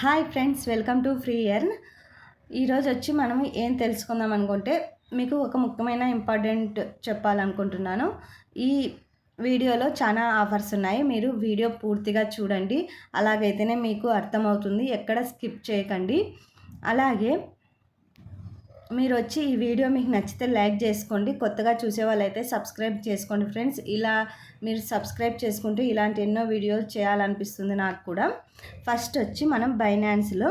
Hi friends welcome to free earn. ఈరోజు వచ్చి మనం ఏం తెలుసుకుందాం అనుకుంటే మీకు ఒక ముఖ్యమైన ఇంపార్టెంట్ చెప్పాలనుకుంటున్నాను. ఈ వీడియోలో చాలా ఆఫర్స్ ఉన్నాయి. మీరు వీడియో పూర్తిగా చూడండి. అలాగైతేనే మీకు అర్థమవుతుంది. ఎక్కడ స్కిప్ చేయకండి. అలాగే మీరు వచ్చి ఈ వీడియో మీకు నచ్చితే లైక్ చేసుకోండి కొత్తగా చూసే వాళ్ళైతే సబ్స్క్రైబ్ చేసుకోండి ఫ్రెండ్స్. ఇలా మీరు సబ్స్క్రైబ్ చేసుకుంటే ఇలాంటి ఎన్నో వీడియోలు చేయాలనిపిస్తుంది నాకు కూడా. ఫస్ట్ వచ్చి మనం బైనాన్స్లో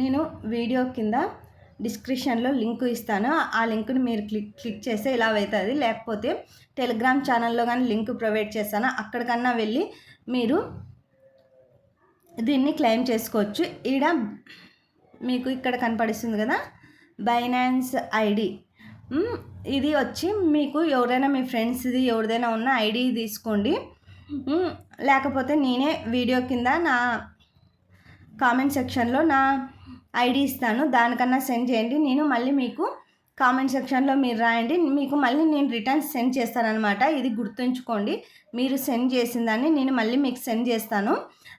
నేను వీడియో కింద డిస్క్రిప్షన్లో లింక్ ఇస్తాను. ఆ లింక్ని మీరు క్లిక్ క్లిక్ చేస్తే ఇలా అవుతుంది. లేకపోతే టెలిగ్రామ్ ఛానల్లో కానీ లింక్ ప్రొవైడ్ చేస్తాను. అక్కడికన్నా వెళ్ళి మీరు దీన్ని క్లెయిమ్ చేసుకోవచ్చు. ఈడ మీకు ఇక్కడ కనపడిస్తుంది కదా? Binance ID. ఇది వచ్చి మీకు ఎవరైనా మీ ఫ్రెండ్స్ది ఎవరిదైనా ఉన్న ఐడి తీసుకోండి. లేకపోతే నేనే వీడియో కింద నా కామెంట్ సెక్షన్లో నా ఐడి ఇస్తాను. దానికన్నా సెండ్ చేయండి. నేను మళ్ళీ మీకు కామెంట్ సెక్షన్లో మీరు రాయండి. మీకు మళ్ళీ నేను రిటర్న్ సెండ్ చేస్తానమాట ఇది గుర్తుంచుకోండి. మీరు సెండ్ చేసిన దాన్ని నేను మళ్ళీ మీకు సెండ్ చేస్తాను.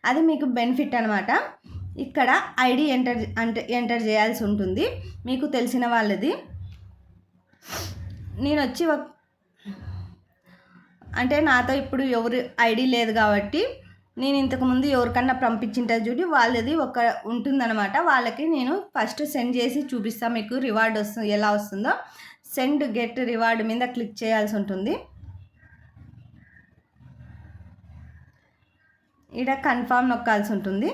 అది మీకు బెనిఫిట్ అనమాట ఇక్కడ ఐడి ఎంటర్ అంటే ఎంటర్ చేయాల్సి ఉంటుంది. మీకు తెలిసిన వాళ్ళది. నేను వచ్చి అంటే నాతో ఇప్పుడు ఎవరు ఐడి లేదు కాబట్టి నేను ఇంతకుముందు ఎవరికన్నా పంపించింటే చూడి వాళ్ళది ఒక ఉంటుందన్నమాట. వాళ్ళకి నేను ఫస్ట్ సెండ్ చేసి చూపిస్తాను మీకు రివార్డ్ వస్తుంది ఎలా వస్తుందో. సెండ్ గెట్ రివార్డ్ మీద క్లిక్ చేయాల్సి ఉంటుంది. ఇక్కడ కన్ఫామ్ నొక్కాల్సి ఉంటుంది.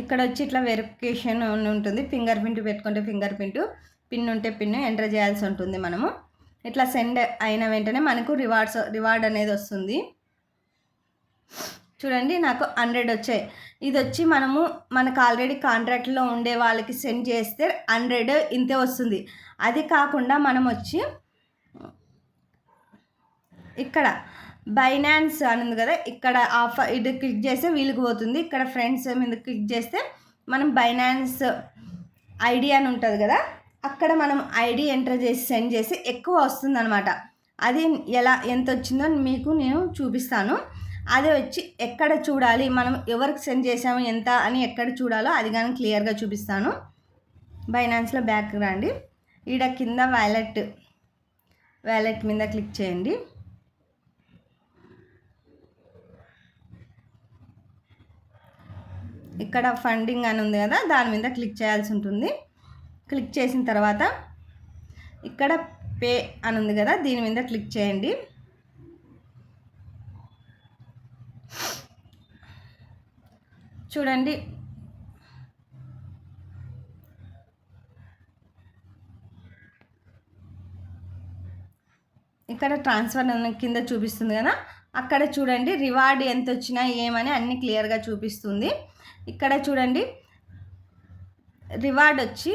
ఇక్కడ వచ్చి ఇట్లా వెరిఫికేషన్ ఉంటుంది. ఫింగర్ ప్రింట్ పెట్టుకుంటే ఫింగర్ ప్రింట్ పిన్ ఉంటే పిన్ ఎంటర్ చేయాల్సి ఉంటుంది మనము. ఇట్లా సెండ్ అయిన వెంటనే మనకు రివార్డ్స్ రివార్డ్ అనేది వస్తుంది. చూడండి నాకు హండ్రెడ్ వచ్చాయి. ఇది వచ్చి మనము మనకు ఆల్రెడీ కాంట్రాక్ట్లో ఉండే వాళ్ళకి సెండ్ చేస్తే హండ్రెడ్ ఇంతే వస్తుంది. అది కాకుండా మనం వచ్చి ఇక్కడ బైనాన్స్ అని కదా ఇక్కడ ఆఫర్ ఇది క్లిక్ చేస్తే వీలుకు పోతుంది. ఇక్కడ ఫ్రెండ్స్ మీద క్లిక్ చేస్తే మనం బైనాన్స్ ఐడి అని ఉంటుంది కదా అక్కడ మనం ఐడి ఎంటర్ చేసి సెండ్ చేసి ఎక్కువ వస్తుంది అనమాట అది ఎలా ఎంత వచ్చిందో మీకు నేను చూపిస్తాను. అదే వచ్చి ఎక్కడ చూడాలి మనం ఎవరికి సెండ్ చేసాము ఎంత అని ఎక్కడ చూడాలో అది కానీ క్లియర్గా చూపిస్తాను. బైనాన్స్లో బ్యాక్ రండి ఈడ కింద వ్యాలెట్ వ్యాలెట్ మీద క్లిక్ చేయండి. ఇక్కడ ఫండింగ్ అని ఉంది కదా దాని మీద క్లిక్ చేయాల్సి ఉంటుంది. క్లిక్ చేసిన తర్వాత ఇక్కడ పే అని ఉంది కదా దీని మీద క్లిక్ చేయండి. చూడండి. ఇక్కడ ట్రాన్స్ఫర్ కింద చూపిస్తుంది కదా అక్కడ చూడండి రివార్డ్ ఎంత వచ్చినా ఏమని అన్ని క్లియర్గా చూపిస్తుంది. ఇక్కడ చూడండి రివార్డ్ వచ్చి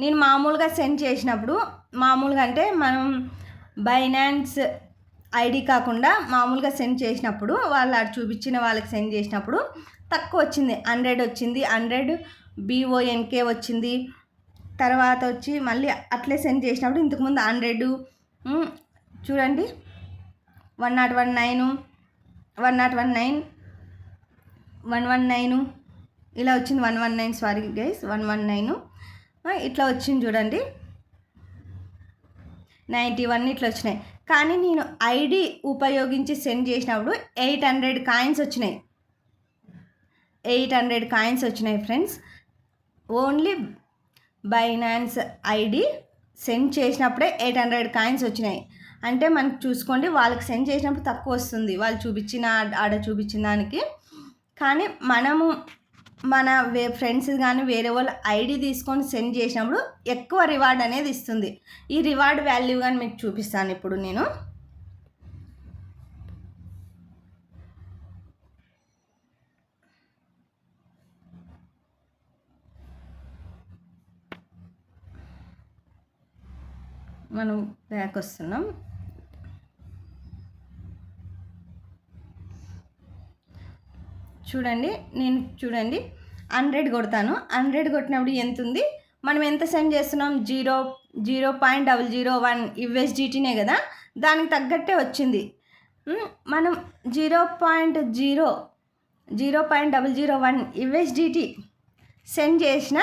నేను మామూలుగా సెండ్ చేసినప్పుడు మామూలుగా అంటే మనం బైనాన్స్ ఐడి కాకుండా మామూలుగా సెండ్ చేసినప్పుడు వాళ్ళు అటు చూపించిన వాళ్ళకి సెండ్ చేసినప్పుడు తక్కువ వచ్చింది. హండ్రెడ్ వచ్చింది. హండ్రెడ్ బీఓఎన్కే వచ్చింది. తర్వాత వచ్చి మళ్ళీ అట్లే సెండ్ చేసినప్పుడు ఇంతకుముందు హండ్రెడ్ చూడండి one not one nine one not one nine one one nine ఇలా వచ్చింది. One one nine sorry guys one one nine ఇట్లా వచ్చింది చూడండి. నైంటీ వన్ ఇట్లా వచ్చినాయి. కానీ నేను ఐడి ఉపయోగించి సెండ్ చేసినప్పుడు ఎయిట్ హండ్రెడ్ కాయిన్స్ వచ్చినాయి. ఎయిట్ హండ్రెడ్ కాయిన్స్ వచ్చినాయి friends. Only Binance ID send చేసినప్పుడే ఎయిట్ హండ్రెడ్ కాయిన్స్ వచ్చినాయి. అంటే మనకు చూసుకోండి వాళ్ళకి సెండ్ చేసినప్పుడు తక్కువ వస్తుంది. వాళ్ళు చూపించిన ఆడ చూపించిన దానికి. కానీ మనము మన వే ఫ్రెండ్స్ కానీ వేరే వాళ్ళు ఐడి తీసుకొని సెండ్ చేసినప్పుడు ఎక్కువ రివార్డ్ అనేది ఇస్తుంది. ఈ రివార్డ్ వాల్యూ కానీ మీకు చూపిస్తాను ఇప్పుడు నేను. మనం బ్యాక్ వస్తున్నాం. చూడండి నేను చూడండి. హండ్రెడ్ కొడతాను. హండ్రెడ్ కొట్టినప్పుడు ఎంత ఉంది మనం ఎంత సెండ్ చేస్తున్నాం? Zero zero point double zero one యుఎస్డిటీనే కదా? దానికి తగ్గట్టే వచ్చింది. మనం zero point zero zero point double zero one USDT send చేసిన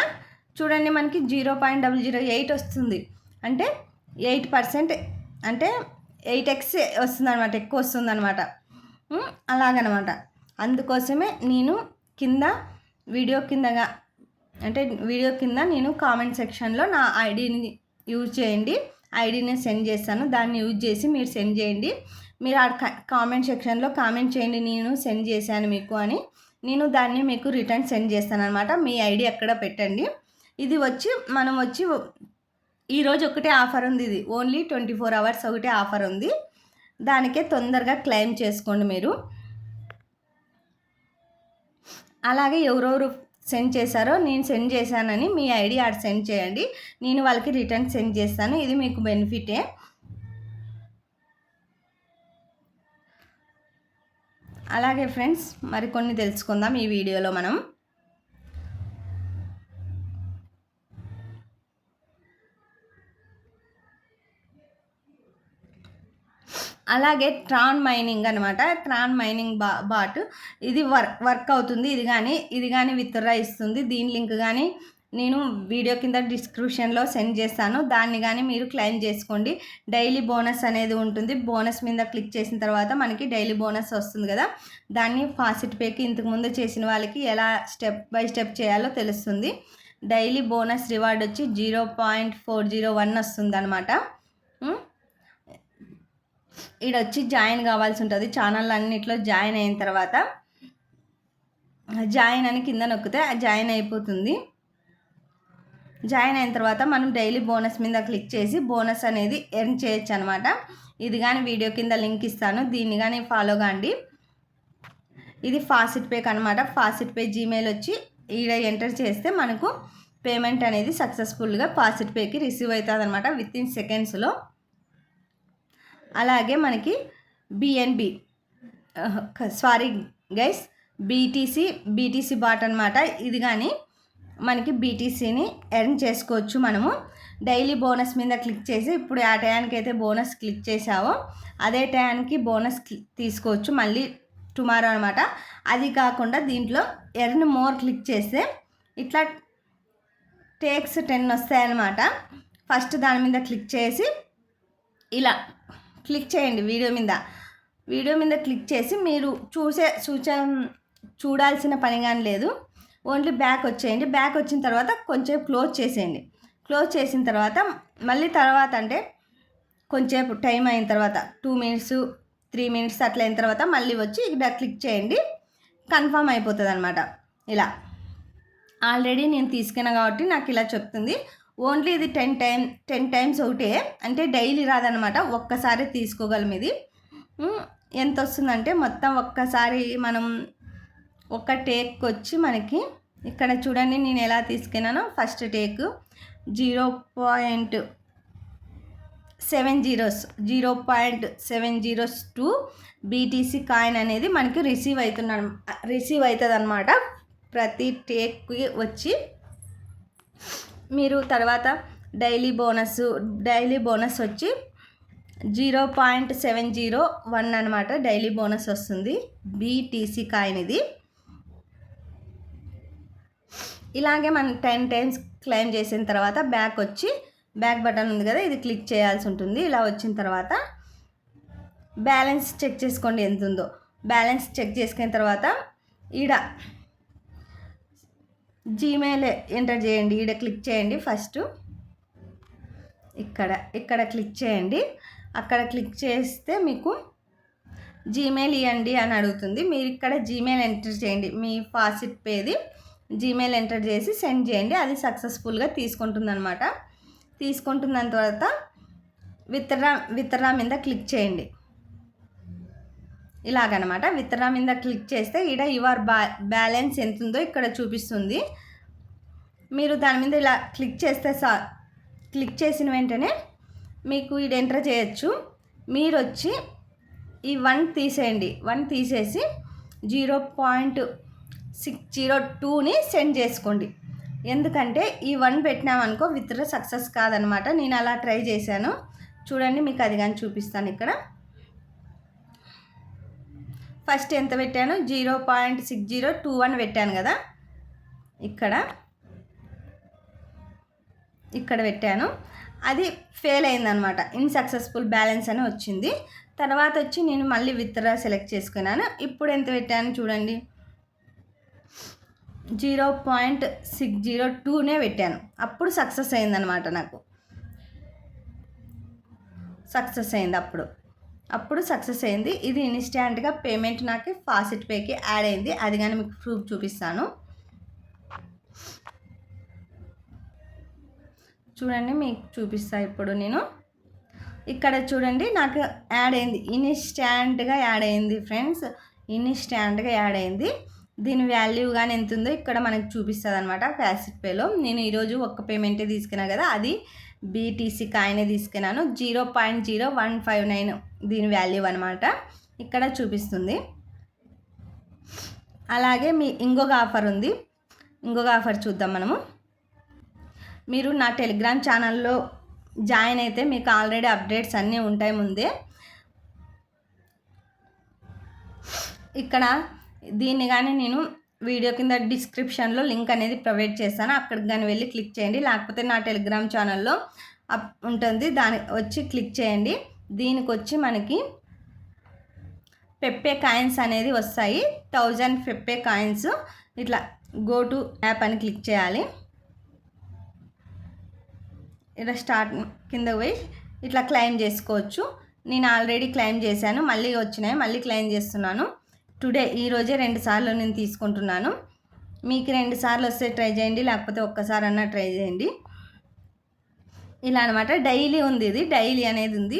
చూడండి మనకి zero point double zero eight వస్తుంది. అంటే ఎయిట్ పర్సెంట్ అంటే ఎయిట్ ఎక్స్ వస్తుందన్నమాట ఎక్కువ వస్తుందన్నమాట. అలాగనమాట. అందుకోసమే నేను కింద వీడియో కిందగా అంటే వీడియో కింద నేను కామెంట్ సెక్షన్లో నా ఐడిని యూజ్ చేయండి. ఐడిని సెండ్ చేస్తాను. దాన్ని యూజ్ చేసి మీరు సెండ్ చేయండి. మీరు ఆ కామెంట్ సెక్షన్లో కామెంట్ చేయండి. నేను సెండ్ చేశాను మీకు అని. నేను దాన్ని మీకు రిటర్న్ సెండ్ చేస్తాను అనమాట మీ ఐడి ఎక్కడ పెట్టండి. ఇది వచ్చి మనం వచ్చి ఈరోజు ఒకటే ఆఫర్ ఉంది ఇది. ఓన్లీ ట్వంటీ ఫోర్ అవర్స్ ఒకటే ఆఫర్ ఉంది. దానికే తొందరగా క్లెయిమ్ చేసుకోండి మీరు. అలాగే ఎవరెవరు సెండ్ చేశారో నేను సెండ్ చేశానని మీ ఐడి ఆడ సెండ్ చేయండి. నేను వాళ్ళకి రిటర్న్ సెండ్ చేస్తాను. ఇది మీకు బెనిఫిటే. అలాగే ఫ్రెండ్స్ మరికొన్ని తెలుసుకుందాం ఈ వీడియోలో మనం. అలాగే ట్రాన్ మైనింగ్ అనమాట ట్రాన్ మైనింగ్ బా బాట్. ఇది వర్క్ వర్క్ అవుతుంది. ఇది కానీ ఇది కానీ విత్డ్రా ఇస్తుంది దీని లింక్ కానీ నేను వీడియో కింద డిస్క్రిప్షన్లో సెండ్ చేస్తాను. దాన్ని కానీ మీరు క్లెయిమ్ చేసుకోండి. డైలీ బోనస్ అనేది ఉంటుంది. బోనస్ మీద క్లిక్ చేసిన తర్వాత మనకి డైలీ బోనస్ వస్తుంది కదా. దాన్ని ఫాసిట్ పేకి ఇంతకుముందు చేసిన వాళ్ళకి ఎలా స్టెప్ బై స్టెప్ చేయాలో తెలుస్తుంది. డైలీ బోనస్ రివార్డ్ వచ్చి zero point four zero one వస్తుంది అనమాట ఈడ వచ్చి జాయిన్ కావాల్సి ఉంటుంది ఛానల్ అన్నిట్లో జాయిన్ అయిన తర్వాత జాయిన్ అని కింద నొక్కితే జాయిన్ అయిపోతుంది. జాయిన్ అయిన తర్వాత మనం డైలీ బోనస్ మీద క్లిక్ చేసి బోనస్ అనేది ఎర్న్ చేయొచ్చు అనమాట ఇది కానీ వీడియో కింద లింక్ ఇస్తాను. దీన్ని కానీ ఫాలో కాండి. ఇది ఫాసిట్ పేక్ అనమాట ఫాసిట్ పే జీమెయిల్ వచ్చి ఈడ ఎంటర్ చేస్తే మనకు పేమెంట్ అనేది సక్సెస్ఫుల్గా ఫాసిట్ పేకి రిసీవ్ అవుతుంది అనమాట విత్ ఇన్ సెకండ్స్లో. అలాగే మనకి BNB sorry guys BTC BTC bot అనమాట ఇది కానీ మనకి బీటీసీని ఎర్న్ చేసుకోవచ్చు మనము. డైలీ బోనస్ మీద క్లిక్ చేసి ఇప్పుడు ఆ టయానికి అయితే బోనస్ క్లిక్ చేసావో అదే టయానికి బోనస్ తీసుకోవచ్చు మళ్ళీ టుమారో అనమాట అది కాకుండా దీంట్లో ఎర్న్ మోర్ క్లిక్ చేస్తే ఇట్లా టేక్స్ టెన్ వస్తాయన్నమాట. ఫస్ట్ దాని మీద క్లిక్ చేసి ఇలా క్లిక్ చేయండి వీడియో మీద. వీడియో మీద క్లిక్ చేసి మీరు చూసే సూచ చూడాల్సిన పని కానీ లేదు. ఓన్లీ బ్యాక్ వచ్చేయండి. బ్యాక్ వచ్చిన తర్వాత కొంచెం క్లోజ్ చేసేయండి. క్లోజ్ చేసిన తర్వాత మళ్ళీ తర్వాత అంటే కొంచెంసేపు టైం అయిన తర్వాత టూ మినిట్స్ త్రీ మినిట్స్ అట్లా అయిన తర్వాత మళ్ళీ వచ్చి ఇక్కడ క్లిక్ చేయండి. కన్ఫామ్ అయిపోతుంది అనమాట ఇలా. ఆల్రెడీ నేను తీసుకున్నా కాబట్టి నాకు ఇలా చెప్తుంది. ఓన్లీ ఇది టెన్ టైమ్ టెన్ టైమ్స్ ఒకటే. అంటే డైలీ రాదనమాట ఒక్కసారి తీసుకోగలం ఇది. ఎంత వస్తుందంటే మొత్తం ఒక్కసారి మనం ఒక టేక్ వచ్చి మనకి ఇక్కడ చూడండి నేను ఎలా తీసుకున్నానో first take zero point seven zeros zero point seven zeros two BTC coin అనేది మనకి రిసీవ్ అవుతున్న రిసీవ్ అవుతుంది అనమాట ప్రతి టేక్కి వచ్చి మీరు తర్వాత డైలీ బోనస్ డైలీ బోనస్ వచ్చి zero point seven zero one అనమాట డైలీ బోనస్ వస్తుంది. బీటీసీ కాయిన్ ఇది. ఇలాగే మనం టెన్ టైమ్స్ క్లెయిమ్ చేసిన తర్వాత బ్యాక్ వచ్చి బ్యాక్ బటన్ ఉంది కదా ఇది క్లిక్ చేయాల్సి ఉంటుంది. ఇలా వచ్చిన తర్వాత బ్యాలెన్స్ చెక్ చేసుకోండి ఎంత ఉందో. బ్యాలెన్స్ చెక్ చేసుకున్న తర్వాత ఈడ జీమెయిల్ ఎంటర్ చేయండి. ఈడ క్లిక్ చేయండి ఫస్ట్ ఇక్కడ ఇక్కడ క్లిక్ చేయండి. అక్కడ క్లిక్ చేస్తే మీకు జీమెయిల్ ఇవ్వండి అని అడుగుతుంది. మీరు ఇక్కడ జీమెయిల్ ఎంటర్ చేయండి. మీ ఫాసిట్ పేది జీమెయిల్ ఎంటర్ చేసి సెండ్ చేయండి. అది సక్సెస్ఫుల్గా తీసుకుంటుంది అనమాట తీసుకుంటున్న తర్వాత విత్డ్రా విత్డ్రా మీద క్లిక్ చేయండి. ఇలాగనమాట. విత్తనం మీద క్లిక్ చేస్తే ఇక్కడ యువర్ బా బ్యాలెన్స్ ఎంత ఉందో ఇక్కడ చూపిస్తుంది. మీరు దాని మీద ఇలా క్లిక్ చేస్తే సా క్లిక్ చేసిన వెంటనే మీకు ఇది ఎంటర్ చేయొచ్చు. మీరు వచ్చి ఈ వన్ తీసేయండి. వన్ తీసేసి జీరో పాయింట్ సిక్స్ జీరో టూని సెండ్ చేసుకోండి. ఎందుకంటే ఈ వన్ పెట్టినామనుకో విత్డ్రా సక్సెస్ కాదనమాట. నేను అలా ట్రై చేశాను. చూడండి మీకు అది కానీ చూపిస్తాను ఇక్కడ. ఫస్ట్ ఎంత పెట్టాను? Zero point six zero two one పెట్టాను కదా. ఇక్కడ. ఇక్కడ పెట్టాను. అది ఫెయిల్ అయిందనమాట. ఇన్సక్సెస్ఫుల్ బ్యాలెన్స్ అని వచ్చింది. తర్వాత వచ్చి నేను మళ్ళీ విత్డ్రా సెలెక్ట్ చేసుకున్నాను. ఇప్పుడు ఎంత పెట్టాను చూడండి. జీరో పాయింట్ సిక్స్ జీరో టూనే పెట్టాను. అప్పుడు సక్సెస్ అయిందనమాట నాకు. సక్సెస్ అయింది అప్పుడు. అప్పుడు సక్సెస్ అయింది. ఇది ఇన్స్టాంట్గా పేమెంట్ నాకు ఫాసిట్ పేకి యాడ్ అయింది. అది కానీ మీకు ప్రూఫ్ చూపిస్తాను. చూడండి మీకు చూపిస్తా ఇప్పుడు నేను. ఇక్కడ చూడండి నాకు యాడ్ అయింది. ఇన్స్టాంట్గా యాడ్ అయింది ఫ్రెండ్స్. ఇన్స్టాంట్గా యాడ్ అయింది. దీని వాల్యూ కానీ ఎంత ఉందో ఇక్కడ మనకు చూపిస్తుంది అనమాట ఫ్యాసిట్ పేలో. నేను ఈరోజు ఒక్క పేమెంటే తీసుకున్నా కదా అది బీటీసీ కాయినే తీసుకున్నాను. Zero point zero one five nine దీని వాల్యూ అనమాట ఇక్కడ చూపిస్తుంది. అలాగే మీ ఇంకొక ఆఫర్ ఉంది. ఇంకొక ఆఫర్ చూద్దాం మనము. మీరు నా టెలిగ్రామ్ ఛానల్లో జాయిన్ అయితే మీకు ఆల్రెడీ అప్డేట్స్ అన్నీ ఉంటాయి ముందే. ఇక్కడ దీన్ని కానీ నేను వీడియో కింద డిస్క్రిప్షన్లో లింక్ అనేది ప్రొవైడ్ చేస్తాను. అక్కడికి కానీ వెళ్ళి క్లిక్ చేయండి. లేకపోతే నా టెలిగ్రామ్ ఛానల్లో అప్ ఉంటుంది. దాని వచ్చి క్లిక్ చేయండి. దీనికి వచ్చి మనకి పెప్పే కాయిన్స్ అనేది వస్తాయి. Thousand Pepe coins. ఇట్లా గో టు యాప్ అని క్లిక్ చేయాలి. ఇలా స్టార్ట్ కింద పోయి ఇట్లా క్లెయిమ్ చేసుకోవచ్చు. నేను ఆల్రెడీ క్లెయిమ్ చేశాను. మళ్ళీ వచ్చినాయి. మళ్ళీ క్లెయిమ్ చేస్తున్నాను. టుడే ఈరోజే రెండు సార్లు నేను తీసుకుంటున్నాను. మీకు రెండు సార్లు వస్తే ట్రై చేయండి లేకపోతే ఒక్కసారి అన్నా ట్రై చేయండి. ఇలా అనమాట డైలీ ఉంది ఇది డైలీ అనేది ఉంది.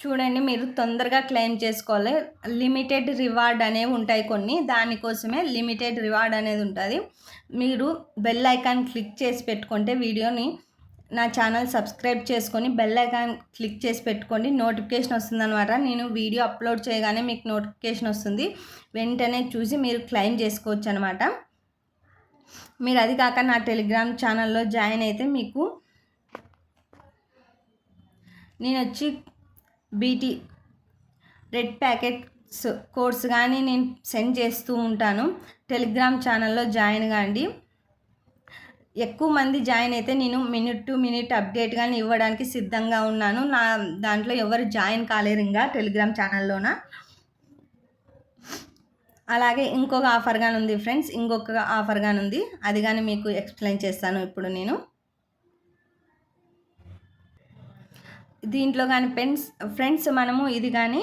చూడండి మీరు తొందరగా క్లెయిమ్ చేసుకోవాలి. లిమిటెడ్ రివార్డ్ అనేవి ఉంటాయి కొన్ని. దానికోసమే లిమిటెడ్ రివార్డ్ అనేది ఉంటుంది. మీరు బెల్ ఐకాన్ క్లిక్ చేసి పెట్టుకుంటే వీడియోని నా ఛానల్ సబ్స్క్రైబ్ చేసుకొని బెల్ ఐకాన్ క్లిక్ చేసి పెట్టుకోండి. నోటిఫికేషన్ వస్తుందన్నమాట. నేను వీడియో అప్లోడ్ చేయగానే మీకు నోటిఫికేషన్ వస్తుంది. వెంటనే చూసి మీరు క్లెయిమ్ చేసుకోవచ్చు అనమాట మీరు అది కాక నా టెలిగ్రామ్ ఛానల్లో జాయిన్ అయితే మీకు నేను వచ్చి బీటీ రెడ్ ప్యాకెట్స్ కోర్స్ కానీ నేను సెండ్ చేస్తూ ఉంటాను. టెలిగ్రామ్ ఛానల్లో జాయిన్ కాండి. ఎక్కువ మంది జాయిన్ అయితే నేను మినిట్ టు మినిట్ అప్డేట్ కానీ ఇవ్వడానికి సిద్ధంగా ఉన్నాను. నా దాంట్లో ఎవరు జాయిన్ కాలేరు ఇంకా టెలిగ్రామ్ ఛానల్లోన? అలాగే ఇంకొక ఆఫర్ కానీ ఉంది ఫ్రెండ్స్. ఇంకొక ఆఫర్ కానీ ఉంది అది కానీ మీకు ఎక్స్ప్లెయిన్ చేస్తాను ఇప్పుడు నేను. దీంట్లో కానీ పెన్స్ ఫ్రెండ్స్ మనము ఇది కానీ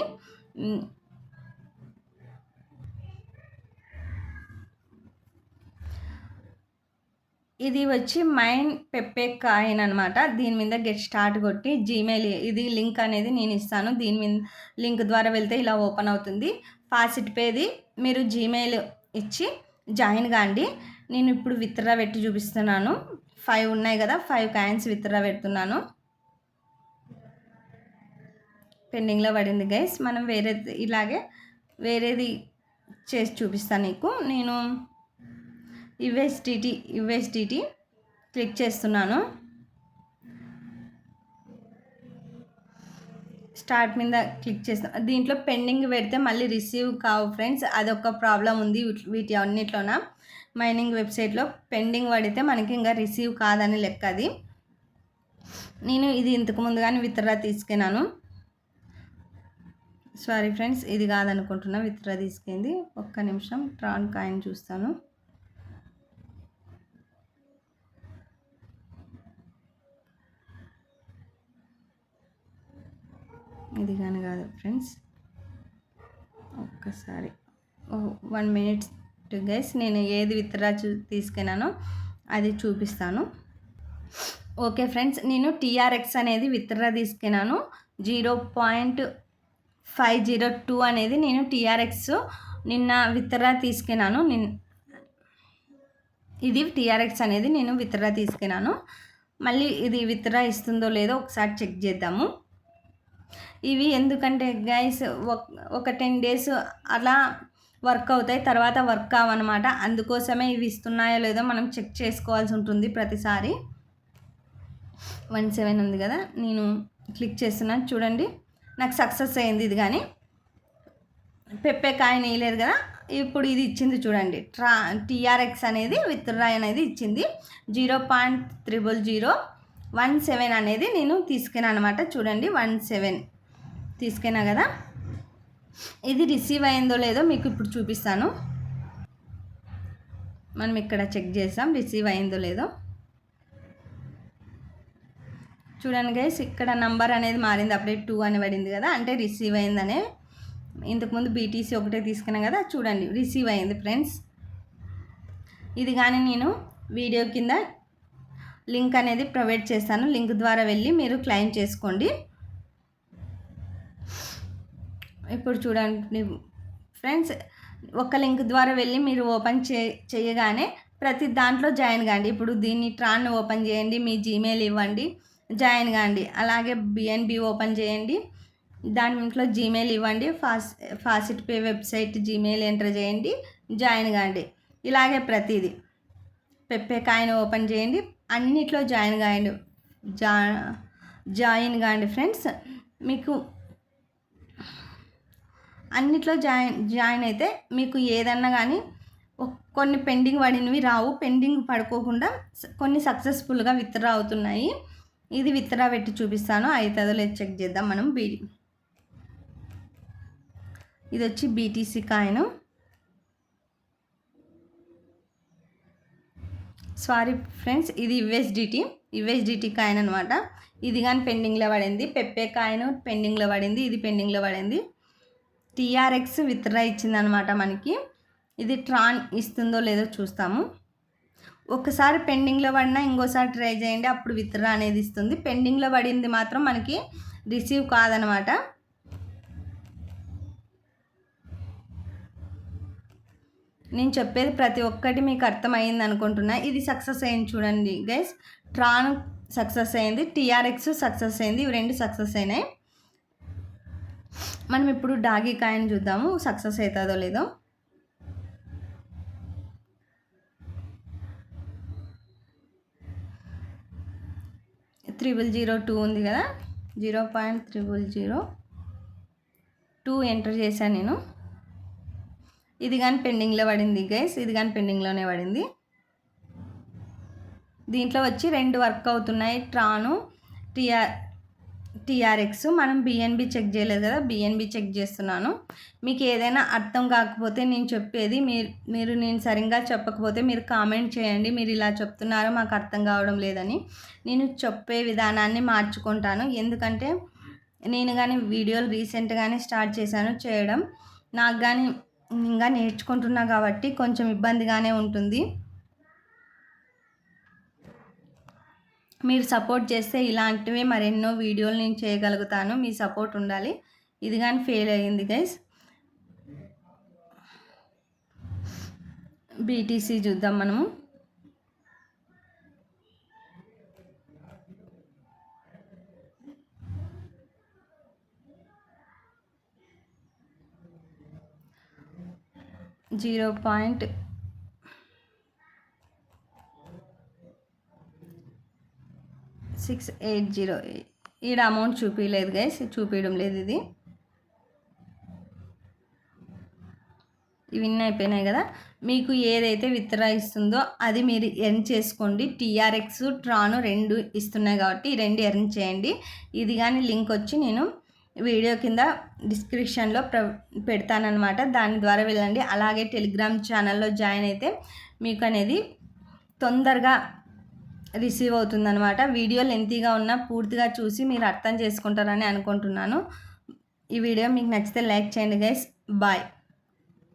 ఇది వచ్చి మైన్ పెప్పే కాయిన్ అనమాట దీని మీద గెట్ స్టార్ట్ కొట్టి జీమెయిల్ ఇది లింక్ అనేది నేను ఇస్తాను. దీని మీద లింక్ ద్వారా వెళ్తే ఇలా ఓపెన్ అవుతుంది. ఫాసిట్ పేది మీరు జీమెయిల్ ఇచ్చి జాయిన్ కాండి. నేను ఇప్పుడు విత్డ్రా పెట్టి చూపిస్తున్నాను. ఫైవ్ ఉన్నాయి కదా ఫైవ్ కాయిన్స్ విత్డ్రా పెడుతున్నాను. పెండింగ్లో పడింది గైస్. మనం వేరే ఇలాగే వేరేది చేసి చూపిస్తాను నీకు. నేను యుఎస్డిటి యుఎస్డిటి క్లిక్ చేస్తున్నాను. స్టార్ట్ మీద క్లిక్ చేస్తాను దీంట్లో పెండింగ్ పెడితే మళ్ళీ రిసీవ్ కావు ఫ్రెండ్స్. అదొక ప్రాబ్లం ఉంది వీటి అన్నిట్లోన. మైనింగ్ వెబ్సైట్లో పెండింగ్ పడితే మనకి ఇంకా రిసీవ్ కాదని లెక్క అది. నేను ఇది ఇంతకు ముందుగానే విత్డ్రా తీసుకున్నాను సారీ ఫ్రెండ్స్ ఇది కాదనుకుంటున్నా విత్డ్రా తీసుకెళ్ళింది ఒక్క నిమిషం ట్రాన్ కాయిన్ చూస్తాను. ఇది కానీ కాదు ఫ్రెండ్స్ ఒక్కసారి. వన్ మినిట్స్ టు గైస్ నేను ఏది విత్డ్రా చూ తీసుకెళ్ళానో అది చూపిస్తాను. ఓకే ఫ్రెండ్స్ నేను టీఆర్ఎక్స్ అనేది విత్డ్రా తీసుకెళ్ళాను zero point five zero two అనేది నేను టీఆర్ఎక్స్ నిన్న విత్డ్రా తీసుకున్నాను నిన్ ఇది టీఆర్ఎక్స్ అనేది నేను విత్డ్రా తీసుకున్నాను మళ్ళీ ఇది విత్డ్రా ఇస్తుందో లేదో ఒకసారి చెక్ చేద్దాము. ఇవి ఎందుకంటే గైస్ ఒక టెన్ డేస్ అలా వర్క్ అవుతాయి. తర్వాత వర్క్ కావన్నమాట. అందుకోసమే ఇవి ఇస్తున్నాయో లేదో మనం చెక్ చేసుకోవాల్సి ఉంటుంది ప్రతిసారి. వన్ సెవెన్ ఉంది కదా నేను క్లిక్ చేస్తున్నాను చూడండి. నాకు సక్సెస్ అయింది ఇది కానీ. పెప్పే కాయ నేయలేదు కదా. ఇప్పుడు ఇది ఇచ్చింది చూడండి. ట్రా టీఆర్ఎక్స్ అనేది విత్ డ్రాయ్ అనేది ఇచ్చింది. Zero point triple zero one seven అనేది నేను తీసుకున్నాను అనమాట చూడండి వన్ సెవెన్ తీసుకున్నా కదా. ఇది రిసీవ్ అయిందో లేదో మీకు ఇప్పుడు చూపిస్తాను. మనం ఇక్కడ చెక్ చేసాం రిసీవ్ అయిందో లేదో. చూడండి గైస్ ఇక్కడ నంబర్ అనేది మారింది. అప్పుడే టూ అని పడింది కదా అంటే రిసీవ్ అయిందనే. ఇంతకుముందు బీటీసీ ఒకటే తీసుకున్నాం కదా చూడండి రిసీవ్ అయింది ఫ్రెండ్స్ ఇది కానీ నేను వీడియో కింద లింక్ అనేది ప్రొవైడ్ చేస్తాను. లింక్ ద్వారా వెళ్ళి మీరు క్లెయిమ్ చేసుకోండి. ఇప్పుడు చూడండి ఫ్రెండ్స్ ఒక లింక్ ద్వారా వెళ్ళి మీరు ఓపెన్ చే చేయగానే ప్రతి దాంట్లో జాయిన్ కాండి. ఇప్పుడు దీన్ని ట్రాన్ ఓపెన్ చేయండి మీ జీమెయిల్ ఇవ్వండి. జాయిన్ కాండి. అలాగే బిఎన్బి ఓపెన్ చేయండి. దాంట్లో జీమెయిల్ ఇవ్వండి. ఫాస్ faucet pay website Gmail enter చేయండి. జాయిన్ కాండి. ఇలాగే ప్రతిదీ. పెప్పే కాయిన్ ఓపెన్ చేయండి. అన్నిట్లో జాయిన్ కాయండి. జా జాయిన్ కాండి ఫ్రెండ్స్. మీకు అన్నిట్లో జాయిన్ జాయిన్ అయితే మీకు ఏదన్నా కానీ కొన్ని పెండింగ్ పడినవి రావు. పెండింగ్ పడుకోకుండా కొన్ని సక్సెస్ఫుల్గా విత్డ్రా అవుతున్నాయి. ఇది విత్డ్రా పెట్టి చూపిస్తాను. అవుతుందో లేదు చెక్ చేద్దాం మనం బీ. ఇది వచ్చి బీటీసీ కాయను. సారీ ఫ్రెండ్స్ ఇది యుఎస్డిటీ. యుఎస్డిటీ కాయిన్ అనమాట ఇది కానీ పెండింగ్లో పడింది. పెప్పే కాయిన్ పెండింగ్లో పడింది. ఇది పెండింగ్లో పడింది. టీఆర్ఎక్స్ విత్డ్రా ఇచ్చిందనమాట మనకి. ఇది ట్రాన్ ఇస్తుందో లేదో చూస్తాము. ఒకసారి పెండింగ్లో పడినా ఇంకోసారి ట్రై చేయండి అప్పుడు విత్డ్రా అనేది ఇస్తుంది. పెండింగ్లో పడింది మాత్రం మనకి రిసీవ్ కాదనమాట. నేను చెప్పేది ప్రతి ఒక్కటి మీకు అర్థమైంది అనుకుంటున్నా. ఇది సక్సెస్ అయింది చూడండి గైస్. ట్రాన్ సక్సెస్ అయింది టీఆర్ఎక్స్ సక్సెస్ అయింది ఇవి రెండు సక్సెస్ అయినాయి. మనం ఇప్పుడు డాగీ కాయని చూద్దాము సక్సెస్ అవుతుందో లేదో. త్రిబుల్ జీరో టూ ఉంది కదా. Zero point triple zero two enter చేశాను నేను. ఇది కానీ పెండింగ్లో పడింది గైస్ ఇది కానీ పెండింగ్లోనే పడింది. దీంట్లో వచ్చి రెండు వర్క్ అవుతున్నాయి. ట్రాను టీఆర్ టీఆర్ఎక్స్ మనం బిఎన్బి చెక్ చేయలేదు కదా బిఎన్బి చెక్ చేస్తున్నాను. మీకు ఏదైనా అర్థం కాకపోతే నేను చెప్పేది మీరు మీరు నేను సరిగ్గా చెప్పకపోతే మీరు కామెంట్ చేయండి. మీరు ఇలా చెప్తున్నారో మాకు అర్థం కావడం లేదని. నేను చెప్పే విధానాన్ని మార్చుకుంటాను. ఎందుకంటే నేను కానీ వీడియోలు రీసెంట్గానే స్టార్ట్ చేశాను చేయడం. నాకు కానీ ఇంకా నేర్చుకుంటున్నా కాబట్టి కొంచెం ఇబ్బందిగానే ఉంటుంది. మీరు సపోర్ట్ చేస్తే ఇలాంటివి మరెన్నో వీడియోలు నేను చేయగలుగుతాను. మీ సపోర్ట్ ఉండాలి. ఇది కానీ ఫెయిల్ అయ్యింది గైస్. బీటీసీ చూద్దాం మనము. Zero point six eight zero ఈడ అమౌంట్ చూపించలేదు గైస్ చూపించడం లేదు ఇది. విన్ అయిపోయినాయి కదా. మీకు ఏదైతే విత్డ్రా ఇస్తుందో అది మీరు ఎర్న్ చేసుకోండి. టీఆర్ఎక్స్ ట్రాను రెండు ఇస్తున్నాయి కాబట్టి ఈ రెండు ఎర్న్ చేయండి. ఇది కానీ లింక్ వచ్చి నేను వీడియో కింద డిస్క్రిప్షన్లో ప్ర పెడతానమాట దాని ద్వారా వెళ్ళండి. అలాగే టెలిగ్రామ్ ఛానల్లో జాయిన్ అయితే మీకు అనేది తొందరగా రిసీవ్ అవుతుందనమాట వీడియో లెంతీగా ఉన్నా పూర్తిగా చూసి మీరు అర్థం చేసుకుంటారని అనుకుంటున్నాను. ఈ వీడియో మీకు నచ్చితే లైక్ చేయండి గైస్ బాయ్